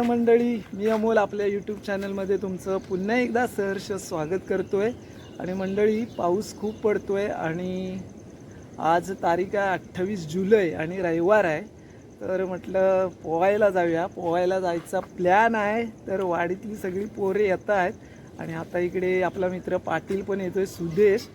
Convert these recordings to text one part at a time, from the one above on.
नमस्कार मंडळी. मी अमोल आपल्या यूट्यूब चॅनलमध्ये तुमचं पुन्हा एकदा सहर्ष स्वागत करतो आहे आणि मंडळी पाऊस खूप पडतो आहे आणि आज तारीख आहे अठ्ठावीस जुलै आणि रविवार आहे. तर म्हटलं पोहायला जाऊया. पोहायला जायचा प्लॅन आहे तर वाडीतली सगळी पोरे येत आहेत. आणि आता इकडे आपला मित्र पाटील पण येतो आहे सुदेश.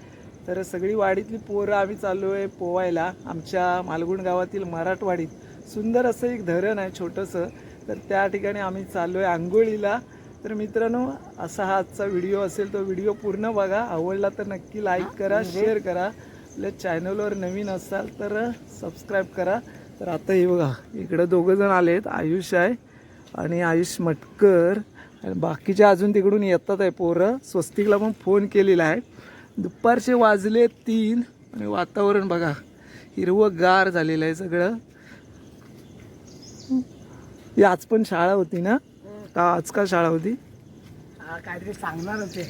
तर सगळी वाडीतली पोरं आम्ही चाललो आहे पोवायला आमच्या मालगुण गावातील मराठवाडीत. सुंदर असं एक धरण आहे छोटंसं. तर त्या ठिकाणी आम्ही चाललो आहे आंघोळीला. तर मित्रांनो असा हा आजचा व्हिडिओ असेल तो व्हिडिओ पूर्ण बघा. आवडला तर नक्की लाईक करा शेअर करा. आपल्या चॅनलवर नवीन असाल तर सबस्क्राईब करा. तर आता हे बघा इकडं दोघं जण आलेत आयुष आहे आणि आयुष मटकर. आणि बाकीचे अजून तिकडून येतात आहे पोरं. स्वस्तिकला पण फोन केलेला आहे. दुपारचे वाजले तीन आणि वातावरण बघा हिरवं गार झालेलं आहे सगळं. ही आज पण शाळा होती ना? का आज का शाळा होती? काहीतरी सांगणार होते.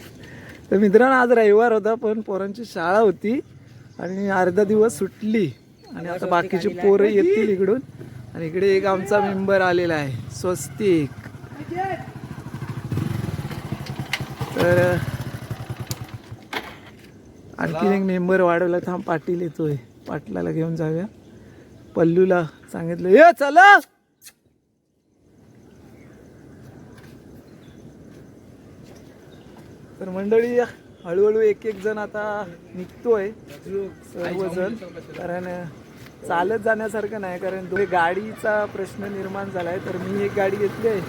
तर मित्रांनो आज रविवार होता पण पोरांची शाळा होती आणि अर्धा दिवस सुटली. आणि आता बाकीचे पोरं येतील इकडून. आणि इकडे एक आमचा मेंबर आलेला आहे स्वस्तिक. तर आणखीन एक मेंबर वाढवला थांब पाटील येतोय. पाटलाला घेऊन जाऊया. पल्लूला सांगितलं ये चला! तर मंडळी हळूहळू एक एक जण आता निघतोय सर्वजण. कारण चालत जाण्यासारखं नाही कारण दोघे गाडीचा प्रश्न निर्माण झालाय. तर मी एक गाडी घेतली आहे.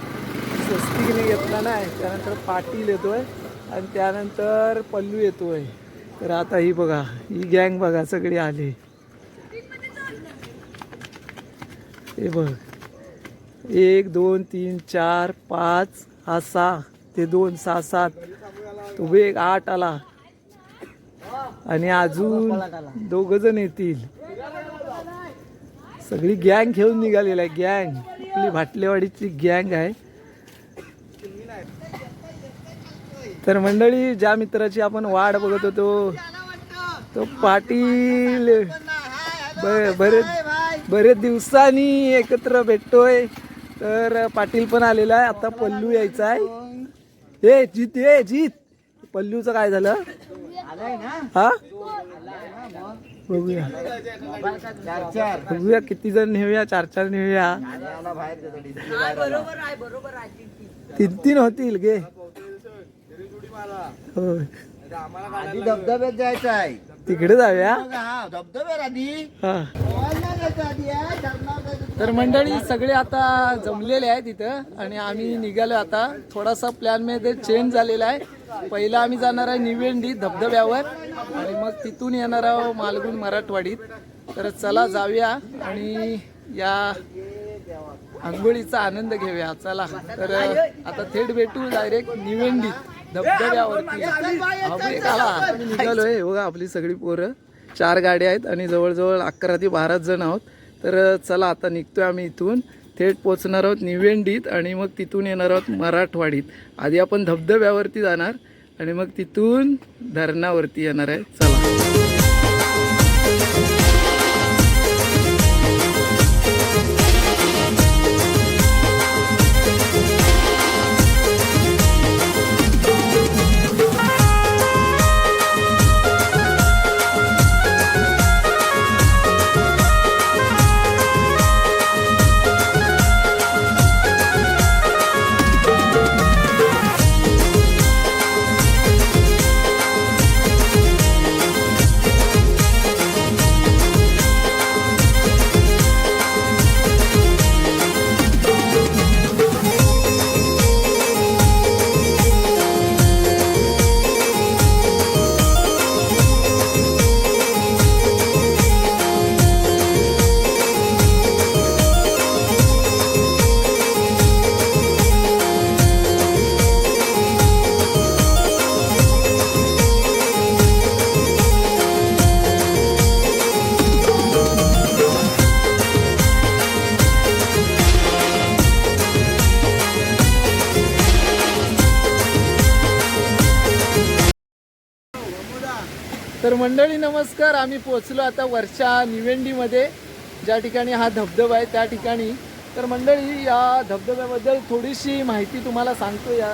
स्वस्तिकने घेतला नाही त्यानंतर पाटील येतोय आणि त्यानंतर पल्लू येतोय. तर आता ही बघा ही गँग बघा सगळी आली. हे बघ. एक दोन तीन चार पाच हा सहा. ते दोन सहा सात. तो वेग आठ आला. आणि अजून दोघ जण येतील. सगळी गँग घेऊन निघालेला आहे गँग. आपली भाटलेवाडीची गँग आहे. तर मंडळी ज्या मित्राची आपण वाट बघत होतो तो पाटील बरेच बरेच दिवसांनी एकत्र भेटतोय. तर पाटील पण आलेला आहे आता पल्लू यायचा आहे. ए जीत ए जीत. पल्लूचं काय झालं? हा? बघूया. चार चार बघूया किती जण नेऊया चार चार नेऊया. तीन तीन होतील गे. धबधब्यात जायचं आहे. तिकडे जाऊया. हा धबधब्यात आधी. तर मंडळी सगळे आता जमलेले आहेत इथं आणि आम्ही निघालो आता. थोडासा प्लॅनमध्ये चेंज झालेला आहे. पहिला आम्ही जाणार आहे निवेंडी धबधब्यावर. आणि मग तिथून येणार आहोत मालगुण मराठवाडीत. तर चला जाऊया आणि या आंघोळीचा आनंद घेऊया. चला तर आता थेट भेटू डायरेक्ट निवेंडी धबधब्यावरती. अबे निघालोय. बघा आपली सगळी पोरं. चार गाड्या आहेत आणि जवळजवळ अकरा ते बारा जण आहोत. तर चला आता निघतोय आम्ही इथून. थेट पोचणार आहोत निवेंडीत आणि मग तिथून येणार आहोत मराठवाडीत. आधी आपण धबधब्यावरती जाणार आणि मग तिथून धरणावरती येणार आहे. चला. तर मंडळी नमस्कार. आम्ही पोचलो आता वरच्या निवेंडीमध्ये. ज्या ठिकाणी हा धबधबा आहे त्या ठिकाणी. तर मंडळी या धबधब्याबद्दल थोडीशी माहिती तुम्हाला सांगतो या.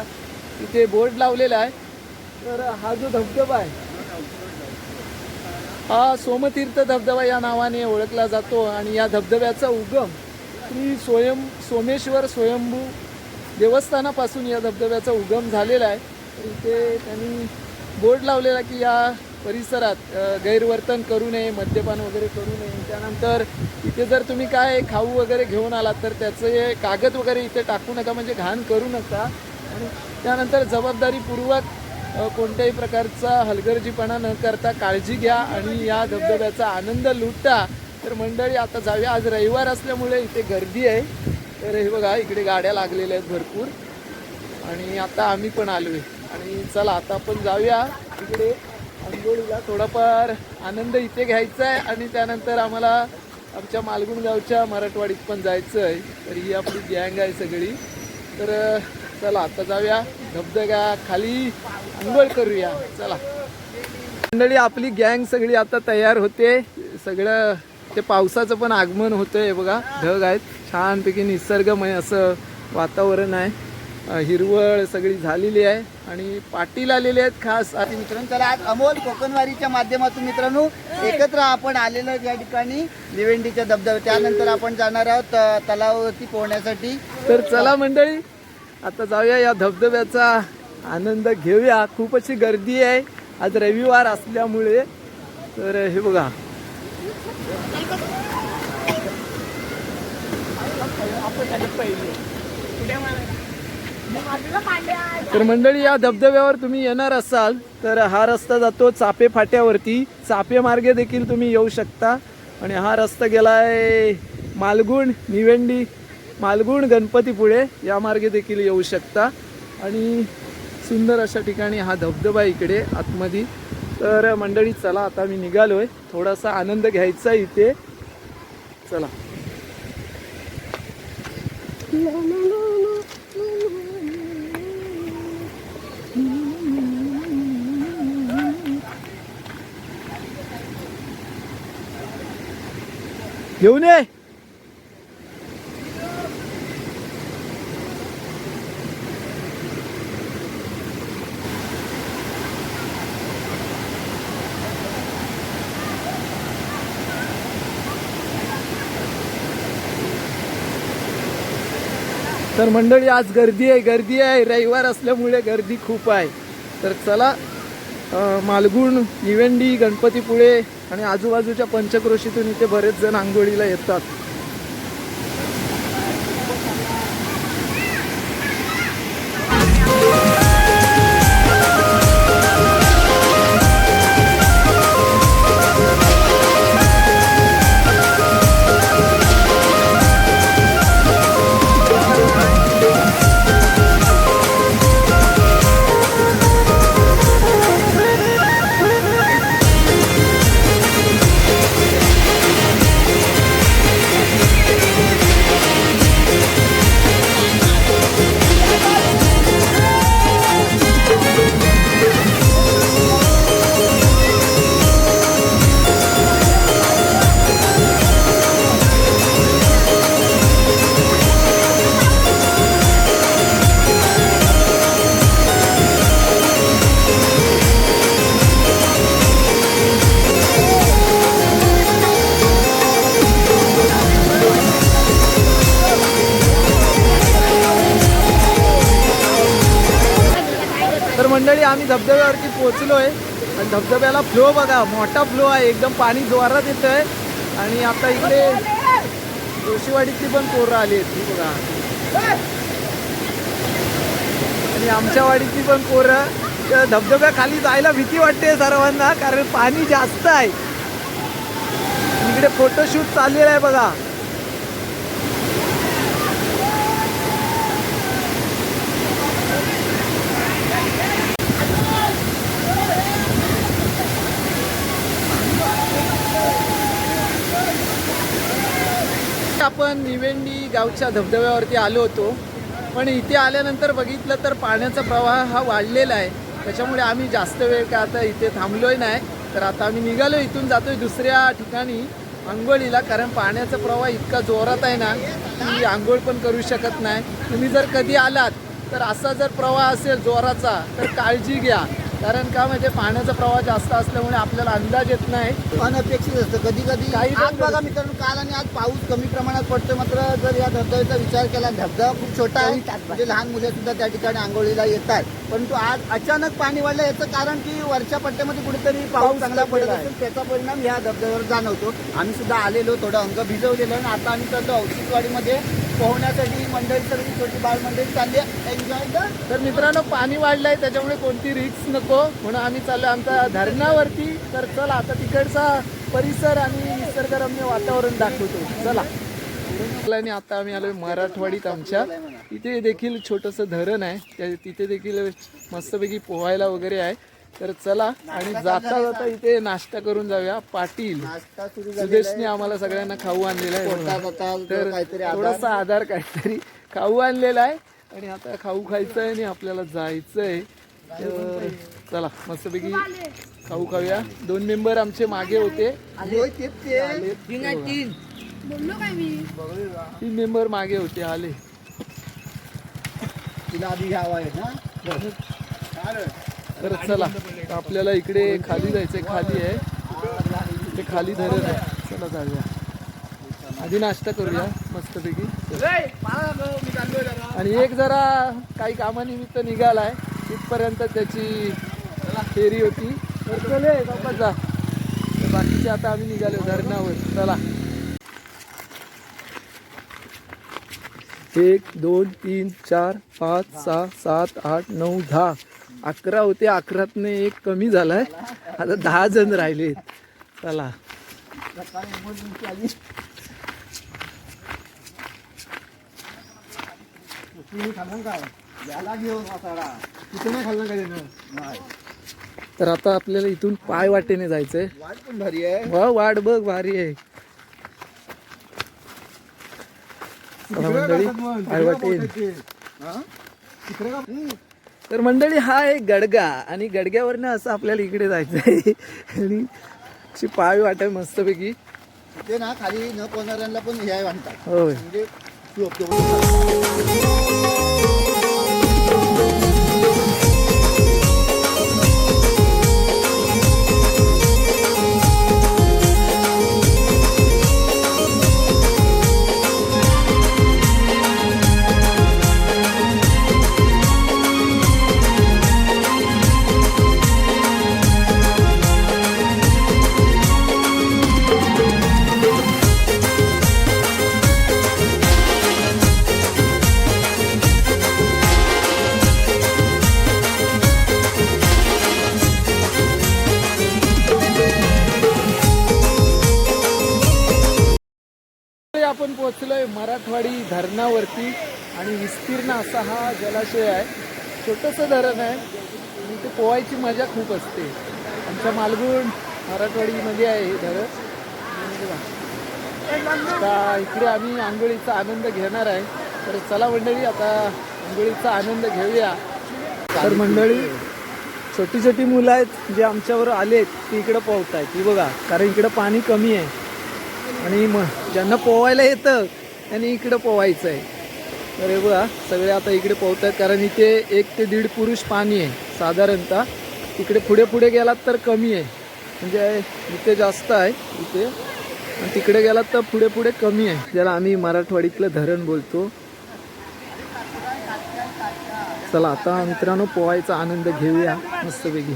इथे बोर्ड लावलेला आहे. तर हा जो धबधबा आहे हा सोमतीर्थ धबधबा या नावाने ओळखला जातो आणि या धबधब्याचा उगम श्री स्वयं सोमेश्वर स्वयंभू देवस्थानापासून या धबधब्याचा उगम झालेला आहे. इथे त्यांनी बोर्ड लावलेला की या परिसरात गैरवर्तन करू नये मद्यपान वगैरे करू नये. त्यानंतर इथे जर तुम्ही काय खाऊ वगैरे घेऊन आलात तर त्याचे कागद वगैरे इथे टाकू नका म्हणजे घाण करू नका. आणि त्यानंतर जबाबदारीपूर्वक कोणत्याही प्रकारचा हलगर्जीपणा न करता काळजी घ्या आणि या धबधब्याचा आनंद लुटा तर मंडळी आता जाऊया. आज रविवार असल्यामुळे इथे गर्दी आहे. तर हे बघा इकडे गाड्या लागलेल्या आहेत भरपूर. आणि आता आम्ही पण आलो आहे आणि चला आता आपण जाऊया. इकडे आंघोळीला थोडाफार आनंद इथे घ्यायचा आहे आणि त्यानंतर आम्हाला आमच्या मालगुण गावच्या मराठवाडीत पण जायचं आहे. तर ही आपली गँग आहे सगळी. तर चला आता जाऊया. धबधब्या खाली आंघोळ करूया. चला. मंडळी आपली गँग सगळी आता तयार होते. सगळं ते पावसाचं पण आगमन होतंय बघा. ढग आहेत. छानपैकी निसर्गमय असं वातावरण आहे. हिरवळ सगळी झालेली आहे आणि पाटील आलेले आहेत खास. मित्रांनो चला आज अमोल कोकणवारीच्या माध्यमातून मित्रांनो एकत्र आपण आलेलो या ठिकाणी निवेंडीच्या धबधबा त्यानंतर आपण जाणार आहोत तलावावरती पोहण्यासाठी. तर चला मंडळी आता जाऊया या धबधब्याचा आनंद घेऊया. खूप अशी गर्दी आहे. आज रविवार असल्यामुळे. तर हे बघा. तर मंडळी या धबधब्यावर तुम्ही येणार असाल तर हा रस्ता जातो चापे फाट्यावरती. चापे मार्गे देखील तुम्ही येऊ शकता. आणि हा रस्ता गेलाय मालगुण निवेंडी मालगुण गणपतीपुळे या मार्गे देखील येऊ शकता. आणि सुंदर अशा ठिकाणी हा धबधबा इकडे आतमध्ये. तर मंडळी चला आता मी निघालोय. थोडासा आनंद घ्यायचा आहे इथे. चला. घेऊन ये. तर मंडळी आज गर्दी आहे गर्दी आहे. रविवार असल्यामुळे गर्दी खूप आहे. तर चला मालगुण निवेंडी गणपतीपुळे आणि आजूबाजूच्या पंचक्रोशीतून इथे बरेच जण आंघोळीला येतात. धबधब्यावरती पोहोचलोय. आहे आणि धबधब्याला फ्लो बघा मोठा फ्लो आहे. एकदम पाणी जोरात येत आहे आणि आता इकडे जोशीवाडीतली पण पोरं आली आहेत. ती बघा. आणि आमच्या वाडीतली पण पोरं. धबधब्याखाली जायला भीती वाटते सर्वांना कारण पाणी जास्त आहे. इकडे फोटोशूट चाललेला आहे बघा. आपण निवेंडी गावच्या धबधब्यावरती आलो होतो. पण इथे आल्यानंतर बघितलं तर पाण्याचा प्रवाह हा वाढलेला आहे. त्याच्यामुळे आम्ही जास्त वेळ का आता इथे थांबलोय नाही. तर आता आम्ही निघालो इथून जातोय दुसऱ्या ठिकाणी आंघोळीला. कारण पाण्याचा प्रवाह इतका जोरात आहे ना की आंघोळ पण करू शकत नाही. तुम्ही जर कधी आलात तर असा जर प्रवाह असेल जोराचा तर काळजी घ्या. कारण का म्हणजे पाण्याचा प्रवाह जास्त असल्यामुळे आपल्याला अंदाज येत नाही. अनपेक्षित असतं. कधी कधी काही आज बघा मित्रांनो काल आणि आज पाऊस कमी प्रमाणात पडतो मात्र जर या धबधब्याचा विचार केला धबधबा खूप छोटा आहे. म्हणजे लहान मुले सुद्धा त्या ठिकाणी आंघोळीला येतात. परंतु आज अचानक पाणी वाढलं याचं कारण की वरच्या पट्ट्यामध्ये कुठेतरी पाऊस चांगला पडत. असेल त्याचा परिणाम ह्या धबधब्यावर जाणवतो. आम्ही सुद्धा आलेलो थोडं अंग भिजवलेलं आणि आता आम्ही चाललो औषधवाडीमध्ये पोहण्यासाठी मंडळी सर्व छोटी बाळ मंडळी चालली एन्जॉय तर मित्रांनो पाणी वाढलं आहे त्याच्यामुळे कोणती रिक्स नको म्हणून आम्ही चाललो आमच्या धरणावरती. तर चला आता तिकडचा परिसर आणि निसर्गरम्य वातावरण दाखवतो. चला. आणि आता आम्ही आलो मराठवाडीत आमच्या. इथे देखील छोटंसं धरण आहे. त्या तिथे देखील मस्तपैकी पोहायला वगैरे आहे. तर चला आणि जाता जाता इथे नाश्ता करून जाऊया. पाटील. नाश्ता सुरू झालेला सुदेशने आम्हाला सगळ्यांना खाऊ आणलेला आहे तर थोडासा आधार काहीतरी खाऊ आणलेला आहे. आणि आता खाऊ खायचं आहे आणि आपल्याला जायचं आहे तर चला मस्तपैकी खाऊ खाऊया. दोन मेंबर आमचे मागे होते. तीन. मेंबर मागे होते आले. तुला आधी घ्यावा आहे ना? तर चला आपल्याला इकडे खाली जायचंय खाली आहे. ते खाली धरण आहे चला जाऊया. आधी नाश्ता करूया मस्तपैकी. आणि एक जरा काही कामानिमित्त निघालाय. तिथपर्यंत त्याची फेरी होती. तर चले जा. बाकीचे आता आम्ही निघालो धरणावर. चला. एक दोन तीन चार पाच सहा सात आठ नऊ दहा. अकरा होते अकरातने एक कमी झालाय. आता दहा जण राहिलेत चला. तर आता आपल्याला इथून पाय वाटेने जायचंय. भारी आहे वा वाट बघ भारी आहे. मंडळी पाय वाटेन. तर मंडळी हा आहे गडगा आणि गडग्यावरनं असं आपल्याला इकडे जायचं आहे आणि अशी पाय वाट आहे मस्तपैकी. ते ना खाली न पोहणाऱ्यांना पण हे आहे म्हणतात होय. म्हणजे आपण पोहोचलोय मराठवाडी धरणावरती आणि विस्तीर्ण असा हा जलाशय आहे. छोटंसं धरण आहे. आणि इथे पोहायची मजा खूप असते. आमच्या मालगुण मराठवाडीमध्ये आहे हे धरण. बघा. आता इकडे आम्ही आंघोळीचा आनंद घेणार आहे. तर चला मंडळी आता आंघोळीचा आनंद घेऊया. तर मंडळी छोटी छोटी मुलं आहेत जे आमच्यावर आलेत ती इकडं पोहत आहेत ती बघा कारण इकडं पाणी कमी आहे. आणि मग ज्यांना पोवायला येतं त्यांनी इकडं पोवायचं आहे तर हे बघा सगळे आता इकडे पोहत आहेत कारण इथे एक ते दीड पुरुष पाणी आहे साधारणतः. इकडे पुढे पुढे गेलात तर कमी आहे. म्हणजे इथे जास्त आहे इथे आणि तिकडे गेलात तर पुढे पुढे कमी आहे. ज्याला आम्ही मराठवाडीतलं धरण बोलतो. चला आता मित्रांनो पोहायचा आनंद घेऊया. मस्तपैकी.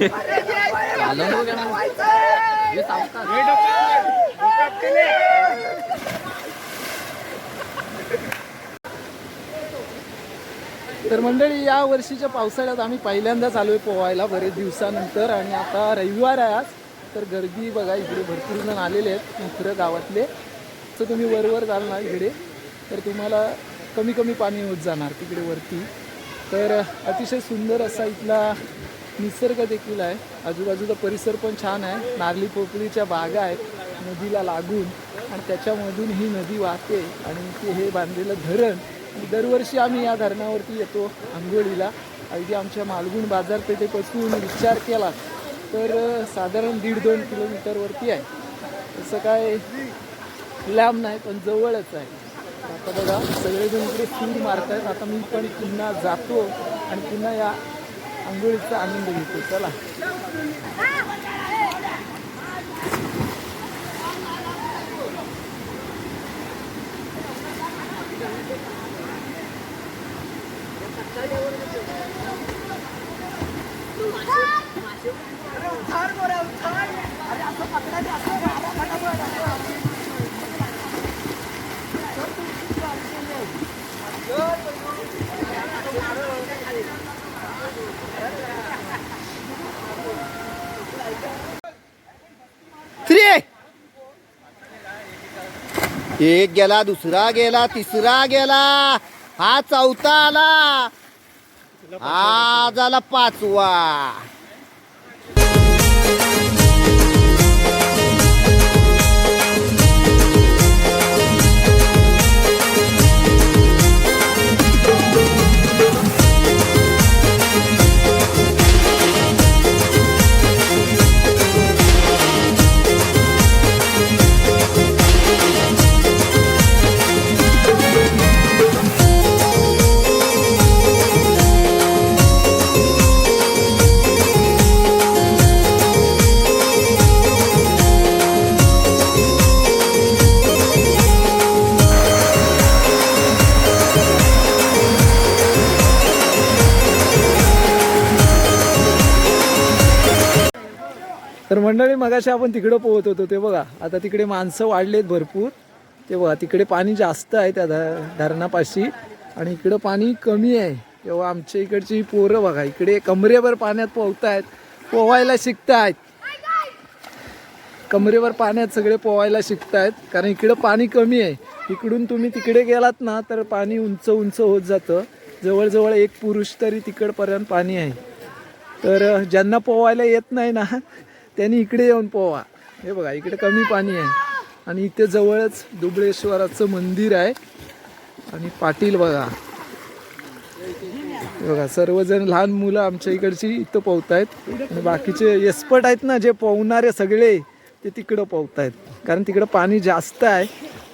तर मंडळी या वर्षीच्या पावसाळ्यात आम्ही पहिल्यांदाच आलो आहे पोहायला बरेच दिवसानंतर आणि आता रविवार आहे आज. तर गर्दी बघा इकडे भरपूर जण आलेले आहेत मित्र गावातले. तर तुम्ही वरवर जाल ना इकडे. तर तुम्हाला कमी कमी पाणी होत जाणार तिकडे वरती. तर अतिशय सुंदर असा इथला निसर्ग देखील आहे. आजूबाजूचा परिसर पण छान आहे. नारली पोपळीच्या बागा आहेत नदीला लागून आणि त्याच्यामधून ही नदी वाहते आणि ते हे बांधलेलं धरण. दरवर्षी आम्ही या धरणावरती येतो आंघोळीला. अगदी आमच्या मालगुण बाजारपेठेपासून विचार केला तर साधारण दीड दोन किलोमीटरवरती आहे. तसं काय लांब नाही पण जवळच आहे. आता बघा सगळेजण इकडे सूर आहेत आता मी पण पुन्हा जातो आणि पुन्हा या आंघोळीचा आनंद घेतो चला थ्री एक गेला दुसरा गेला तिसरा गेला. हा चौथा आला. हा झाला पाचवा. मंडळी मगाशी आपण तिकडं पोहत होतो ते बघा. आता तिकडे माणसं वाढलेत भरपूर. ते बघा तिकडे पाणी जास्त आहे त्या धरणापाशी. आणि इकडं पाणी कमी आहे. तेव्हा आमच्या इकडची पोरं बघा इकडे कमरेवर पाण्यात पोहतायत पोहायला शिकतायत. कमरेवर पाण्यात सगळे पोहायला शिकतायत कारण इकडं पाणी कमी आहे. इकडून तुम्ही तिकडे गेलात ना तर पाणी उंच उंच होत जातं. जवळजवळ एक पुरुष तरी तिकडपर्यंत पाणी आहे. तर ज्यांना पोवायला येत नाही ना त्यांनी इकडे येऊन पोवा. हे बघा इकडे कमी पाणी आहे. आणि इथे जवळच दुबळेश्वराचं मंदिर आहे. आणि पाटील बघा. बघा सर्वजण लहान मुलं आमच्या इकडची इथं पोहत आहेत आणि बाकीचे एक्सपर्ट आहेत ना जे पोहणारे सगळे ते तिकडं पोहत आहेत कारण तिकडं पाणी जास्त आहे.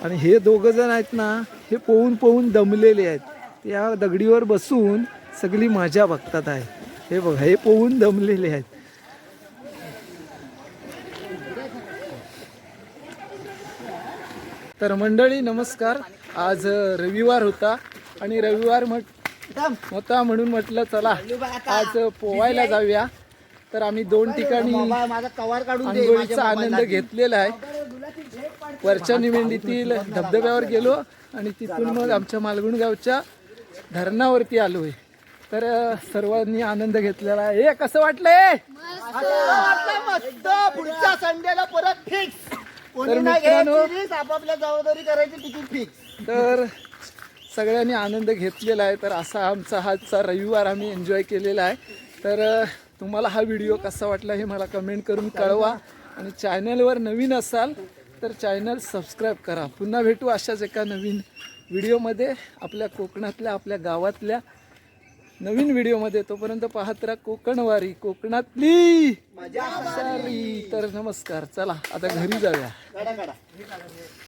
आणि हे दोघं जण आहेत ना हे पोहून पोहून दमलेले आहेत. या दगडीवर बसून सगळी मजा बघतात आहे. हे बघा हे पोहून दमलेले आहेत. तर मंडळी नमस्कार. आज रविवार होता आणि रविवार म्हट होता म्हणून म्हटलं चला आज पोवायला जाऊया. तर आम्ही दोन ठिकाणी आंघोळीचा आनंद घेतलेला आहे. वरच्या निवेंडीतील धबधब्यावर गेलो आणि तिथून मग आमच्या मालगुण गावच्या धरणावरती आहे तर सर्वांनी आनंद घेतलेला आहे. हे कसं वाटलंय? वाटलं पुढच्या संडेला परत फिक्स कोणी तर नाही मित्रांनो- घ्यायची risk, आपापल्या जबाबदारी करायची तिकीट फिक्स तर सगळ्यांनी आनंद घेतलेला आहे. तर असा आमचा हाचा रविवार आम्ही एन्जॉय केलेला आहे. तर अ, तुम्हाला हा व्हिडिओ कसा वाटला हे मला कमेंट करून कळवा. आणि चॅनलवर नवीन असाल तर चॅनल सबस्क्राईब करा. पुन्हा भेटू अशाच एका नवीन व्हिडिओमध्ये आपल्या कोकणातल्या आपल्या गावातल्या नवीन व्हिडिओमध्ये तोपर्यंत पाहत राहा कोकणवारी कोकणातली सारी. तर नमस्कार चला आता घरी जाऊया.